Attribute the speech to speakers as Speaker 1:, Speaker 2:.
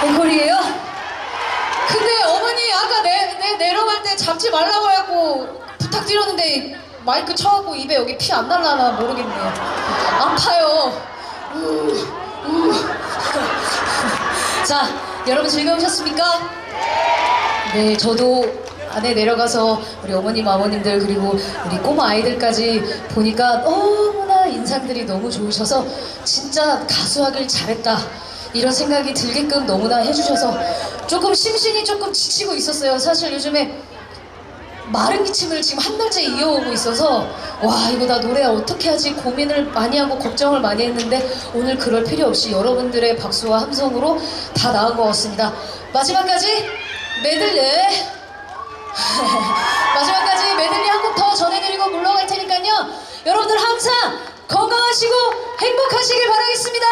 Speaker 1: 보컬이에요? 근데 어머니 아까 내, 내 내려갈 때 잡지 말라고 하고 부탁드렸는데 마이크 쳐갖고 입에 여기 피 안 날라나 모르겠네요. 아파요. 자, 여러분 즐거우셨습니까? 네, 저도 안에 내려가서 우리 어머님, 아버님들 그리고 우리 꼬마 아이들까지 보니까 너무나 인상들이 너무 좋으셔서 진짜 가수하길 잘했다. 이런 생각이 들게끔 너무나 해주셔서 조금 심신이 조금 지치고 있었어요. 사실 요즘에 마른 기침을 지금 한 달째 이어오고 있어서 와 이거 나 노래 어떻게 하지 고민을 많이 하고 걱정을 많이 했는데 오늘 그럴 필요 없이 여러분들의 박수와 함성으로 다 나은 것 같습니다. 마지막까지 메들리 마지막까지 메들리 한 곡 더 전해드리고 물러갈 테니까요. 여러분들 항상 건강하시고 행복하시길 바라겠습니다.